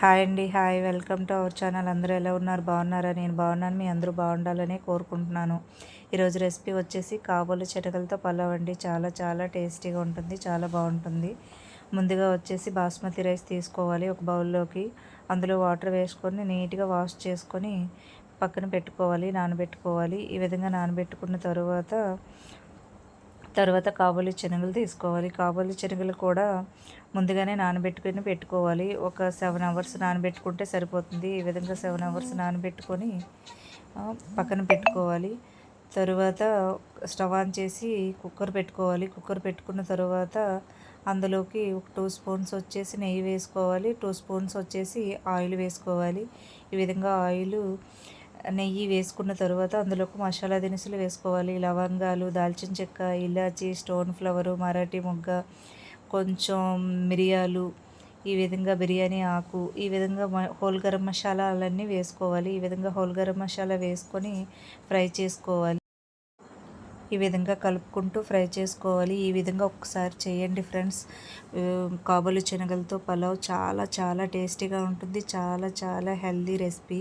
Hi అండి hi. Welcome to our channel. అందరూ ఎలా ఉన్నారు? బాగున్నారా? నేను బాగున్నాను. మీ అందరూ బాగుండాలని కోరుకుంటున్నాను. ఈరోజు రెసిపీ వచ్చేసి కాబోలు చిటకలతో పలావ్ అండి. చాలా చాలా టేస్టీగా ఉంటుంది. చాలా బాగుంటుంది. ముందుగా వచ్చేసి బాస్మతి రైస్ తీసుకోవాలి ఒక బౌల్లోకి. అందులో వాటర్ వేసుకొని నీట్గా వాష్ చేసుకొని పక్కన పెట్టుకోవాలి నానబెట్టుకోవాలి. ఈ విధంగా నానబెట్టుకున్న తర్వాత తర్వాత కాబోలి శనగలు తీసుకోవాలి. కాబోలి శనగలు కూడా ముందుగానే నానబెట్టుకుని పెట్టుకోవాలి. ఒక సెవెన్ అవర్స్ నానబెట్టుకుంటే సరిపోతుంది. ఈ విధంగా సెవెన్ అవర్స్ నానబెట్టుకొని పక్కన పెట్టుకోవాలి. తరువాత స్టవ్ ఆన్ చేసి కుక్కర్ పెట్టుకోవాలి. కుక్కర్ పెట్టుకున్న తర్వాత అందులోకి ఒక టూ స్పూన్స్ వచ్చేసి నెయ్యి వేసుకోవాలి. టూ స్పూన్స్ వచ్చేసి ఆయిల్ వేసుకోవాలి. ఈ విధంగా ఆయిల్ నెయ్యి వేసుకున్న తర్వాత అందులోకి మసాలా దినుసులు వేసుకోవాలి. లవంగాలు దాల్చిన చెక్క ఇలాచి స్టోన్ ఫ్లవరు మరాఠీ మొగ్గ కొంచెం మిరియాలు ఈ విధంగా బిర్యానీ ఆకు ఈ విధంగా హోల్ గరం మసాలా అవన్నీ వేసుకోవాలి. ఈ విధంగా హోల్ గరం మసాలా వేసుకొని ఫ్రై చేసుకోవాలి. ఈ విధంగా కలుపుకుంటూ ఫ్రై చేసుకోవాలి. ఈ విధంగా ఒకసారి చేయండి ఫ్రెండ్స్. కాబోలు శనగలతో పలావ్ చాలా చాలా టేస్టీగా ఉంటుంది. చాలా చాలా హెల్దీ రెసిపీ.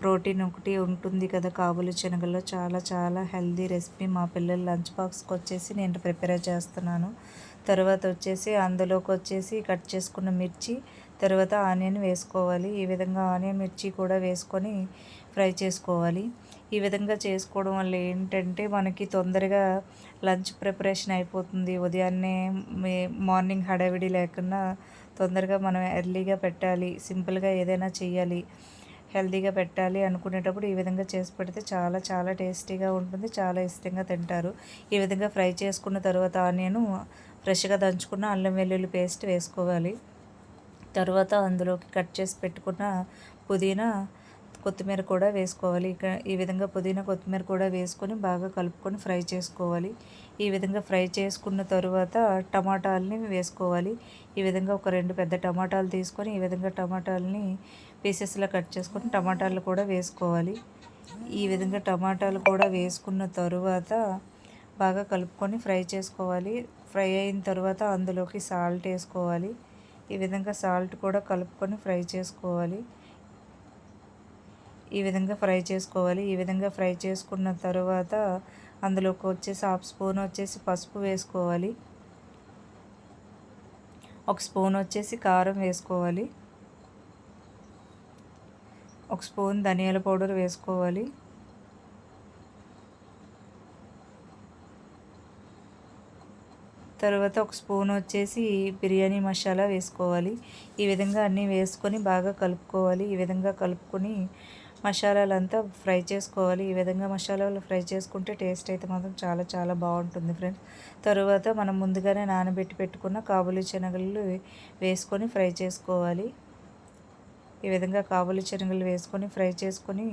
ప్రోటీన్ ఒకటి ఉంటుంది కదా కాబులి శనగలో చాలా చాలా హెల్దీ రెసిపీ. మా పిల్లల లంచ్ బాక్స్కి వచ్చేసి నేను ప్రిపేర్ చేస్తున్నాను. తర్వాత వచ్చేసి అందులోకి వచ్చేసి కట్ చేసుకున్న మిర్చి తర్వాత ఆనియన్ వేసుకోవాలి. ఈ విధంగా ఆనియన్ మిర్చి కూడా వేసుకొని ఫ్రై చేసుకోవాలి. ఈ విధంగా చేసుకోవడం వల్ల ఏంటంటే మనకి తొందరగా లంచ్ ప్రిపరేషన్ అయిపోతుంది. ఉదయాన్నే మార్నింగ్ హడావిడి లేకుండా తొందరగా మనం ఎర్లీగా పెట్టాలి. సింపుల్గా ఏదైనా చేయాలి హెల్తీగా పెట్టాలి అనుకునేటప్పుడు ఈ విధంగా చేసి పెడితే చాలా చాలా టేస్టీగా ఉంటుంది చాలా ఇష్టంగా తింటారు. ఈ విధంగా ఫ్రై చేసుకున్న తర్వాత ఆనియన్ ఫ్రెష్గా దంచుకున్న అల్లం వెల్లుల్లి పేస్ట్ వేసుకోవాలి. తర్వాత అందులోకి కట్ చేసి పెట్టుకున్న పుదీనా కొత్తిమీర కూడా వేసుకోవాలి. ఇక ఈ విధంగా పుదీనా కొత్తిమీర కూడా వేసుకొని బాగా కలుపుకొని ఫ్రై చేసుకోవాలి. ఈ విధంగా ఫ్రై చేసుకున్న తరువాత టమాటాలని వేసుకోవాలి. ఈ విధంగా ఒక రెండు పెద్ద టమాటాలు తీసుకొని ఈ విధంగా టమాటాలని పీసెస్లో కట్ చేసుకొని టమాటాలు కూడా వేసుకోవాలి. ఈ విధంగా టమాటాలు కూడా వేసుకున్న తరువాత బాగా కలుపుకొని ఫ్రై చేసుకోవాలి. ఫ్రై అయిన తర్వాత అందులోకి సాల్ట్ వేసుకోవాలి. ఈ విధంగా సాల్ట్ కూడా కలుపుకొని ఫ్రై చేసుకోవాలి. ఈ విధంగా ఫ్రై చేసుకోవాలి. ఈ విధంగా ఫ్రై చేసుకున్న తర్వాత అందులోకి వచ్చేసి హాఫ్ స్పూన్ వచ్చేసి పసుపు వేసుకోవాలి. ఒక స్పూన్ వచ్చేసి కారం వేసుకోవాలి. ఒక స్పూన్ ధనియాల పౌడర్ వేసుకోవాలి. తర్వాత ఒక స్పూన్ వచ్చేసి బిర్యానీ మసాలా వేసుకోవాలి. ఈ విధంగా అన్నీ వేసుకొని బాగా కలుపుకోవాలి. ఈ విధంగా కలుపుకొని మసాలాలంతా ఫ్రై చేసుకోవాలి. ఈ విధంగా మసాలాలు ఫ్రై చేసుకుంటే టేస్ట్ అయితే మాత్రం చాలా చాలా బాగుంటుంది ఫ్రెండ్స్. తరువాత మనం ముందుగానే నానబెట్టి పెట్టుకున్న కాబులి శనగలు వేసుకొని ఫ్రై చేసుకోవాలి. ఈ విధంగా కాబులి శనగలు వేసుకొని ఫ్రై చేసుకొని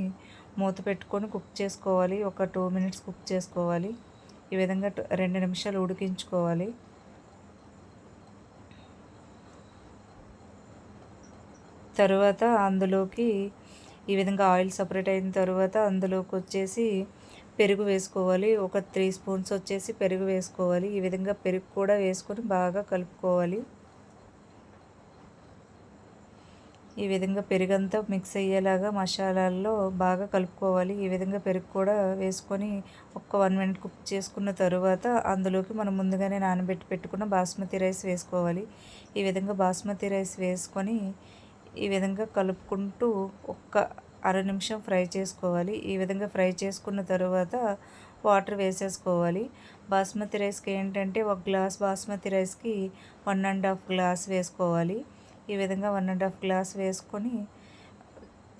మూత పెట్టుకొని కుక్ చేసుకోవాలి. ఒక టూ మినిట్స్ కుక్ చేసుకోవాలి. ఈ విధంగా రెండు నిమిషాలు ఉడికించుకోవాలి. తరువాత అందులోకి ఈ విధంగా ఆయిల్ సపరేట్ అయిన తర్వాత అందులోకి వచ్చేసి పెరుగు వేసుకోవాలి. ఒక త్రీ స్పూన్స్ వచ్చేసి పెరుగు వేసుకోవాలి. ఈ విధంగా పెరుగు కూడా వేసుకొని బాగా కలుపుకోవాలి. ఈ విధంగా పెరుగంతా మిక్స్ అయ్యేలాగా మసాలాల్లో బాగా కలుపుకోవాలి. ఈ విధంగా పెరుగు కూడా వేసుకొని ఒక్క వన్ మినిట్ కుక్ చేసుకున్న తరువాత అందులోకి మనం ముందుగానే నానబెట్టి పెట్టుకున్న బాస్మతి రైస్ వేసుకోవాలి. ఈ విధంగా బాస్మతి రైస్ వేసుకొని ఈ విధంగా కలుపుకుంటూ ఒక్క అర నిమిషం ఫ్రై చేసుకోవాలి. ఈ విధంగా ఫ్రై చేసుకున్న తర్వాత వాటర్ వేసేసుకోవాలి. బాస్మతి రైస్కి ఏంటంటే ఒక గ్లాస్ బాస్మతి రైస్కి వన్ అండ్ హాఫ్ గ్లాస్ వేసుకోవాలి. ఈ విధంగా వన్ అండ్ హాఫ్ గ్లాస్ వేసుకొని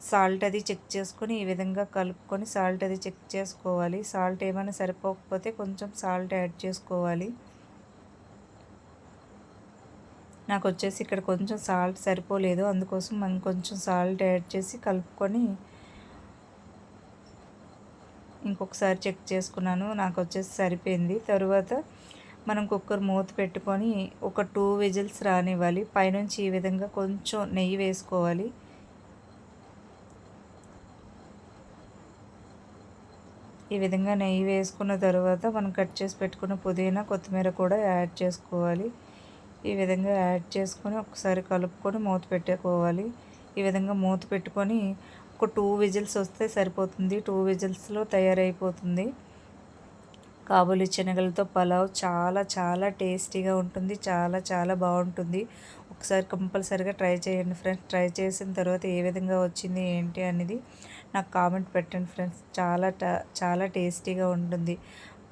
సాల్ట్ అది చెక్ చేసుకొని ఈ విధంగా కలుపుకొని సాల్ట్ అది చెక్ చేసుకోవాలి. సాల్ట్ ఏమైనా సరిపోకపోతే కొంచెం సాల్ట్ యాడ్ చేసుకోవాలి. నాకు వచ్చేసి ఇక్కడ కొంచెం సాల్ట్ సరిపోలేదు. అందుకోసం మనం కొంచెం సాల్ట్ యాడ్ చేసి కలుపుకొని ఇంకొకసారి చెక్ చేసుకున్నాను. నాకు వచ్చేసి సరిపోయింది. తరువాత మనం కుక్కర్ మూత పెట్టుకొని ఒక టూ విజిల్స్ రానివ్వాలి. పైనుంచి ఈ విధంగా కొంచెం నెయ్యి వేసుకోవాలి. ఈ విధంగా నెయ్యి వేసుకున్న తర్వాత మనం కట్ చేసి పెట్టుకున్న పుదీనా కొత్తిమీర కూడా యాడ్ చేసుకోవాలి. ఈ విధంగా యాడ్ చేసుకొని ఒకసారి కలుపుకొని మూత పెట్టుకోవాలి. ఈ విధంగా మూత పెట్టుకొని ఒక టూ విజిల్స్ వస్తే సరిపోతుంది. టూ విజిల్స్లో తయారైపోతుంది. కాబూలి శనగలతో పలావ్ చాలా చాలా టేస్టీగా ఉంటుంది. చాలా చాలా బాగుంటుంది. ఒకసారి కంపల్సరీగా ట్రై చేయండి ఫ్రెండ్స్. ట్రై చేసిన తర్వాత ఏ విధంగా వచ్చింది ఏంటి అనేది నాకు కామెంట్ పెట్టండి ఫ్రెండ్స్. చాలా చాలా టేస్టీగా ఉంటుంది.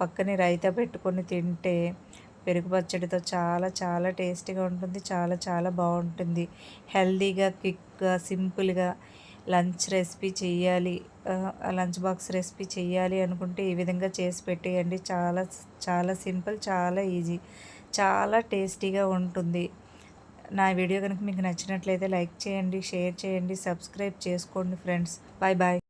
పక్కనే రైతా పెట్టుకొని తింటే పెరుగు పచ్చడితో చాలా చాలా టేస్టీగా ఉంటుంది. చాలా చాలా బాగుంటుంది. హెల్దీగా క్విక్గా సింపుల్గా లంచ్ రెసిపీ చేయాలి లంచ్ బాక్స్ రెసిపీ చేయాలి అనుకుంటే ఈ విధంగా చేసి పెట్టేయండి. చాలా చాలా సింపుల్ చాలా ఈజీ చాలా టేస్టీగా ఉంటుంది. నా వీడియో కనుక మీకు నచ్చినట్లయితే లైక్ చేయండి షేర్ చేయండి సబ్స్క్రైబ్ చేసుకోండి ఫ్రెండ్స్. Bye bye.